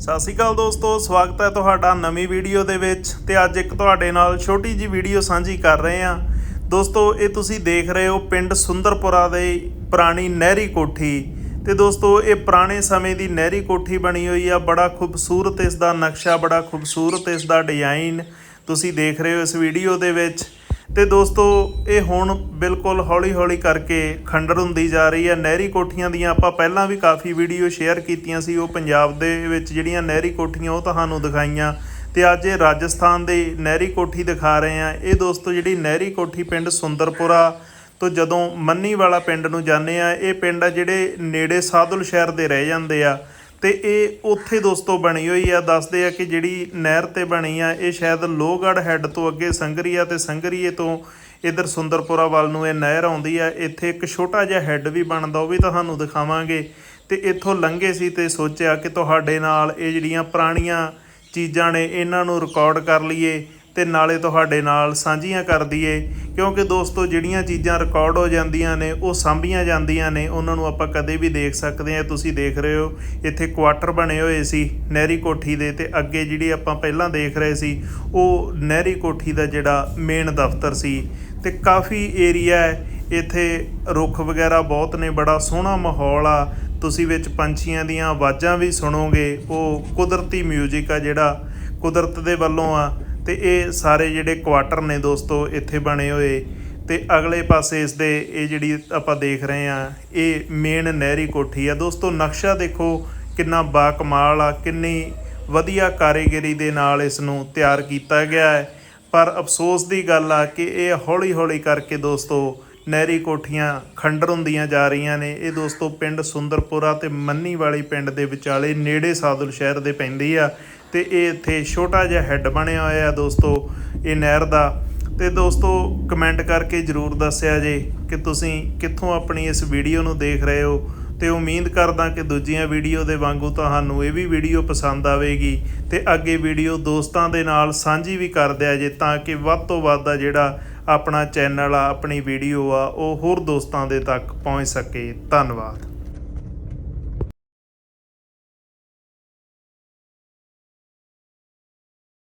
ਸਤਿ ਸ਼੍ਰੀ ਅਕਾਲ ਦੋਸਤੋ, ਸਵਾਗਤ ਹੈ ਤੁਹਾਡਾ ਨਵੀਂ ਵੀਡੀਓ ਦੇ ਵਿੱਚ ਤੇ ਅੱਜ ਇੱਕ ਤੁਹਾਡੇ ਨਾਲ ਛੋਟੀ ਜੀ ਵੀਡੀਓ ਸਾਂਝੀ ਕਰ ਰਹੇ ਹਾਂ। ਦੋਸਤੋ, ਇਹ ਤੁਸੀਂ ਦੇਖ ਰਹੇ ਹੋ ਪਿੰਡ ਸੁੰਦਰਪੁਰਾ ਦੇ ਪੁਰਾਣੀ ਨਹਿਰੀ ਕੋਠੀ। ਤੇ ਦੋਸਤੋ, ਇਹ ਪੁਰਾਣੇ ਸਮੇਂ ਦੀ ਨਹਿਰੀ ਕੋਠੀ ਬਣੀ ਹੋਈ ਆ, ਬੜਾ ਖੂਬਸੂਰਤ ਇਸ ਦਾ ਨਕਸ਼ਾ, ਬੜਾ ਖੂਬਸੂਰਤ ਇਸ ਦਾ ਡਿਜ਼ਾਈਨ ਤੁਸੀਂ ਦੇਖ ਰਹੇ ਹੋ ਇਸ ਵੀਡੀਓ ਦੇ ਵਿੱਚ। ਤੇ ਦੋਸਤੋ, ਇਹ ਹੁਣ ਬਿਲਕੁਲ ਹੌਲੀ-ਹੌਲੀ ਕਰਕੇ ਖੰਡਰ ਹੁੰਦੀ ਜਾ ਰਹੀ ਹੈ। ਨਹਿਰੀ ਕੋਠੀਆਂ ਦੀਆਂ ਆਪਾਂ ਪਹਿਲਾਂ ਵੀ ਕਾਫੀ ਵੀਡੀਓ ਸ਼ੇਅਰ ਕੀਤੀਆਂ ਸੀ। ਉਹ ਪੰਜਾਬ ਦੇ ਵਿੱਚ ਜਿਹੜੀਆਂ ਨਹਿਰੀ ਕੋਠੀਆਂ, ਉਹ ਤੁਹਾਨੂੰ ਦਿਖਾਈਆਂ। ਤੇ ਅੱਜ ਇਹ ਰਾਜਸਥਾਨ ਦੇ ਨਹਿਰੀ ਕੋਠੀ ਦਿਖਾ ਰਹੇ ਆ ਇਹ ਦੋਸਤੋ, ਜਿਹੜੀ ਨਹਿਰੀ ਕੋਠੀ ਪਿੰਡ ਸੁੰਦਰਪੁਰਾ ਤੋਂ ਜਦੋਂ ਮੰਨੀ ਵਾਲਾ ਪਿੰਡ ਨੂੰ ਜਾਂਦੇ ਆ ਇਹ ਪਿੰਡ ਆ ਜਿਹੜੇ ਨੇੜੇ ਸਾਧੁਲ ਸ਼ਹਿਰ ਦੇ ਰਹਿ ਜਾਂਦੇ ਆ। ਤੇ ਇਹ ਉੱਥੇ ਦੋਸਤੋ ਬਣੀ ਹੋਈ ਆ। ਦੱਸਦੇ ਆ ਕਿ ਜਿਹੜੀ ਨਹਿਰ ਤੇ ਬਣੀ ਆ, ਇਹ ਸ਼ਾਇਦ ਲੋਹਗੜ੍ਹ ਹੈੱਡ ਤੋਂ ਅੱਗੇ ਸੰਗਰੀਆ ਤੇ ਸੰਗਰੀਏ ਤੋਂ ਇਧਰ ਸੁੰਦਰਪੁਰਾ ਵੱਲ ਨੂੰ ਇਹ ਨਹਿਰ ਆਉਂਦੀ ਆ। ਇੱਥੇ ਇੱਕ ਛੋਟਾ ਜਿਹਾ ਹੈੱਡ ਵੀ ਬਣਦਾ, ਉਹ ਵੀ ਤੁਹਾਨੂੰ ਦਿਖਾਵਾਂਗੇ। ਤੇ ਇੱਥੋਂ ਲੰਘੇ ਸੀ ਤੇ ਸੋਚਿਆ ਕਿ ਤੁਹਾਡੇ ਨਾਲ ਇਹ ਜਿਹੜੀਆਂ ਪੁਰਾਣੀਆਂ ਚੀਜ਼ਾਂ ਨੇ, ਇਹਨਾਂ ਨੂੰ ਰਿਕਾਰਡ ਕਰ ਲਈਏ। ਤੇ ਨਾਲੇ ਤੁਹਾਡੇ ਨਾਲ ਸਾਂਝੀਆਂ ਕਰ ਦਈਏ, ਕਿਉਂਕਿ ਦੋਸਤੋ ਜਿਹੜੀਆਂ ਚੀਜ਼ਾਂ ਰਿਕਾਰਡ ਹੋ ਜਾਂਦੀਆਂ ਨੇ, ਉਹ ਸਾਂਭੀਆਂ ਜਾਂਦੀਆਂ ਨੇ, ਉਹਨਾਂ ਨੂੰ ਆਪਾਂ ਕਦੇ ਵੀ ਦੇਖ ਸਕਦੇ ਆ ਤੁਸੀਂ ਦੇਖ ਰਹੇ ਹੋ। ਇੱਥੇ ਕੁਆਟਰ ਬਣੇ ਹੋਏ ਸੀ ਨਹਿਰੀ ਕੋਠੀ ਦੇ ਤੇ ਅੱਗੇ ਜਿਹੜੀ ਆਪਾਂ ਪਹਿਲਾਂ ਦੇਖ ਰਹੇ ਸੀ, ਉਹ ਨਹਿਰੀ ਕੋਠੀ ਦਾ ਜਿਹੜਾ ਮੇਨ ਦਫ਼ਤਰ ਸੀ। ਤੇ ਕਾਫੀ ਏਰੀਆ ਹੈ, ਇੱਥੇ ਰੁੱਖ ਵਗੈਰਾ ਬਹੁਤ ਨੇ, ਬੜਾ ਸੋਹਣਾ ਮਾਹੌਲ ਆ। ਤੁਸੀਂ ਵਿੱਚ ਪੰਛੀਆਂ ਦੀਆਂ ਆਵਾਜ਼ਾਂ ਵੀ ਸੁਣੋਗੇ, ਉਹ ਕੁਦਰਤੀ 뮤직 ਆ ਜਿਹੜਾ ਕੁਦਰਤ ਦੇ ਵੱਲੋਂ ਆ। ਤੇ ਇਹ ਸਾਰੇ ਜਿਹੜੇ ਕੁਆਟਰ ਨੇ ਦੋਸਤੋ, ਇੱਥੇ ਬਣੇ ਹੋਏ। ਤੇ ਅਗਲੇ ਪਾਸੇ ਇਸ ਦੇ ਇਹ ਜਿਹੜੀ ਆਪਾਂ ਦੇਖ ਰਹੇ ਆ ਇਹ ਮੇਨ ਨਹਿਰੀ ਕੋਠੀ ਆ। ਦੋਸਤੋ, ਨਕਸ਼ਾ ਦੇਖੋ ਕਿੰਨਾ ਬਾ ਕਮਾਲ ਆ, ਕਿੰਨੀ ਵਧੀਆ ਕਾਰੀਗਰੀ ਦੇ ਨਾਲ ਇਸ ਨੂੰ ਤਿਆਰ ਕੀਤਾ ਗਿਆ ਹੈ। ਪਰ ਅਫਸੋਸ ਦੀ ਗੱਲ ਆ ਕਿ ਇਹ ਹੌਲੀ-ਹੌਲੀ ਕਰਕੇ ਦੋਸਤੋ ਨਹਿਰੀ ਕੋਠੀਆਂ ਖੰਡਰ ਹੁੰਦੀਆਂ ਜਾ ਰਹੀਆਂ ਨੇ। ਇਹ ਦੋਸਤੋ ਪਿੰਡ ਸੁੰਦਰਪੁਰਾ ਤੇ ਮੰਨੀ ਵਾਲੀ ਪਿੰਡ ਦੇ ਵਿਚਾਲੇ ਨੇੜੇ ਸਾਦੁਲ ਸ਼ਹਿਰ ਦੇ ਪੈਂਦੀ ਆ। ਤੇ ਇਹ ਇੱਥੇ ਛੋਟਾ ਜਿਹਾ ਹੈੱਡ ਬਣਿਆ ਹੋਇਆ ਦੋਸਤੋ, ਇਹ ਨਹਿਰ ਦਾ। ਤੇ ਦੋਸਤੋ ਕਮੈਂਟ ਕਰਕੇ ਜਰੂਰ ਦੱਸਿਆ ਜੇ ਕਿ ਤੁਸੀਂ ਕਿੱਥੋਂ ਆਪਣੀ ਇਸ ਵੀਡੀਓ ਨੂੰ ਦੇਖ ਰਹੇ ਹੋ। ਤੇ ਉਮੀਦ ਕਰਦਾ ਕਿ ਦੂਜੀਆਂ ਵੀਡੀਓ ਦੇ ਵਾਂਗੂ ਤੁਹਾਨੂੰ ਇਹ ਵੀ ਵੀਡੀਓ ਪਸੰਦ ਆਵੇਗੀ। ਤੇ ਅੱਗੇ ਵੀਡੀਓ ਦੋਸਤਾਂ ਦੇ ਨਾਲ ਸਾਂਝੀ ਵੀ ਕਰ ਦਿਆ ਜੇ ਤਾਂ ਕਿ ਵੱਧ ਤੋਂ ਵੱਧ ਦਾ ਜਿਹੜਾ ਆਪਣਾ ਚੈਨਲ ਆ, ਆਪਣੀ ਵੀਡੀਓ ਆ, ਉਹ ਹੋਰ ਦੋਸਤਾਂ ਦੇ ਤੱਕ ਪਹੁੰਚ ਸਕੇ। ਧੰਨਵਾਦ।